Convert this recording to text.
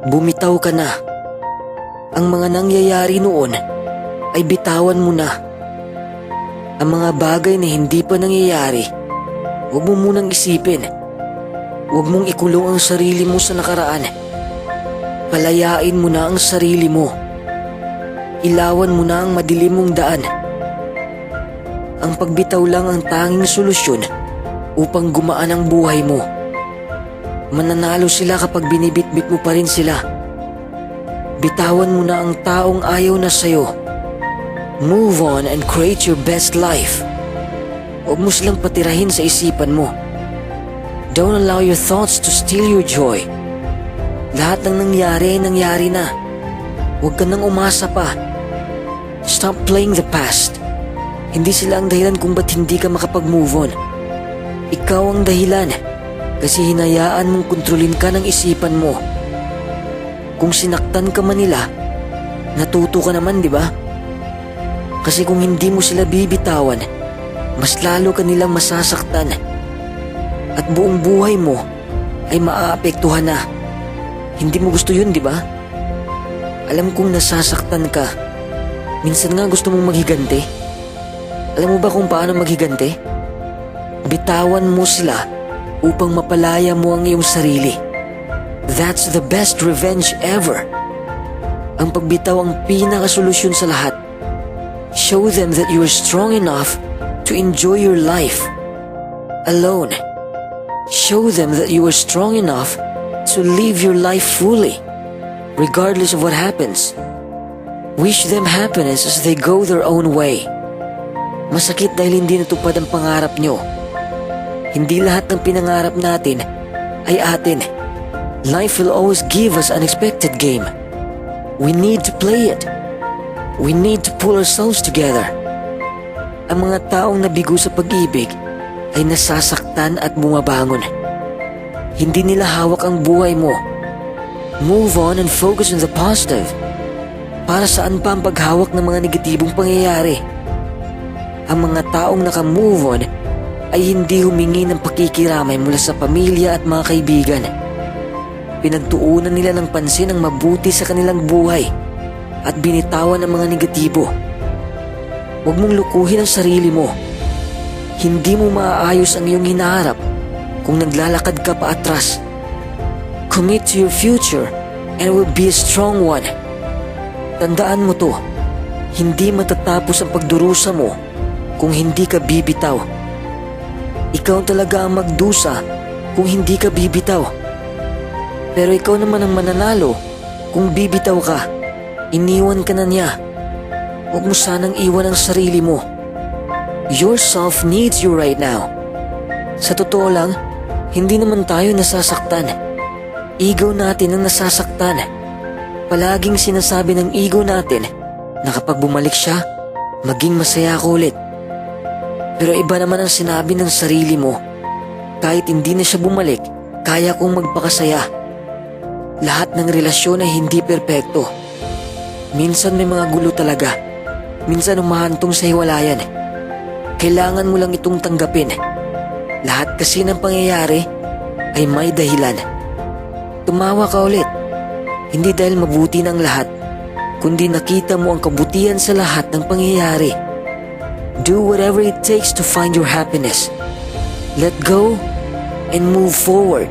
Bumitaw ka na. Ang mga nangyayari noon ay bitawan mo na. Ang mga bagay na hindi pa nangyayari, huwag mo munang isipin. Huwag mong ikulong ang sarili mo sa nakaraan. Palayain mo na ang sarili mo. Ilawan mo na ang madilim mong daan. Ang pagbitaw lang ang tanging solusyon upang gumaan ang buhay mo. Mananalo sila kapag binibitbit mo pa rin sila. Bitawan mo na ang taong ayaw na sa'yo. Move on and create your best life. Huwag mo silang patirahin sa isipan mo. Don't allow your thoughts to steal your joy. Lahat ng nangyari nangyari na. Huwag ka nang umasa pa. Stop playing the past. Hindi sila ang dahilan kung ba't hindi ka makapag-move on. Ikaw ang dahilan kasi hinayaan mong kontrolin ka ng isipan mo. Kung sinaktan ka man nila, natuto ka naman, di ba? Kasi kung hindi mo sila bibitawan, mas lalo ka nilang masasaktan. At buong buhay mo ay maaapektuhan na. Hindi mo gusto yun, di ba? Alam kong nasasaktan ka. Minsan nga gusto mong maghiganti. Alam mo ba kung paano maghiganti? Bitawan mo sila upang mapalaya mo ang iyong sarili. That's the best revenge ever. Ang pagbitaw ang pinakasolusyon sa lahat. Show them that you are strong enough to enjoy your life. Alone. Show them that you are strong enough to live your life fully, regardless of what happens. Wish them happiness as they go their own way. Masakit dahil hindi natupad ang pangarap nyo. Hindi lahat ng pinangarap natin ay atin. Life will always give us unexpected game. We need to play it. We need to pull ourselves together. Ang mga taong nabigo sa pag-ibig ay nasasaktan at bumabangon. Hindi nila hawak ang buhay mo. Move on and focus on the positive. Para saan pa ang paghawak ng mga negatibong pangyayari? Ang mga taong naka-move on ay hindi humingi ng pakikiramay mula sa pamilya at mga kaibigan. Pinagtuunan nila ng pansin ang mabuti sa kanilang buhay at binitawan ang mga negatibo. Huwag mong lukuhin ang sarili mo. Hindi mo maaayos ang iyong hinaharap kung naglalakad ka pa atras. Commit to your future and will be a strong one. Tandaan mo to, hindi matatapos ang pagdurusa mo kung hindi ka bibitaw. Ikaw talaga ang magdusa kung hindi ka bibitaw. Pero ikaw naman ang mananalo kung bibitaw ka. Iniwan ka na niya. Huwag mo sanang iwan ang sarili mo. Yourself needs you right now. Sa totoo lang, hindi naman tayo nasasaktan. Ego natin ang nasasaktan. Palaging sinasabi ng ego natin na kapag bumalik siya, maging masaya ako ulit. Pero iba naman ang sinabi ng sarili mo. Kahit hindi na siya bumalik, kaya kong magpakasaya. Lahat ng relasyon ay hindi perpekto. Minsan may mga gulo talaga. Minsan umahantong sa hiwalayan. Kailangan mo lang itong tanggapin. Lahat kasi ng pangyayari ay may dahilan. Tumawa ka ulit. Hindi dahil mabuti ng lahat, kundi nakita mo ang kabutihan sa lahat ng pangyayari. Do whatever it takes to find your happiness. Let go and move forward.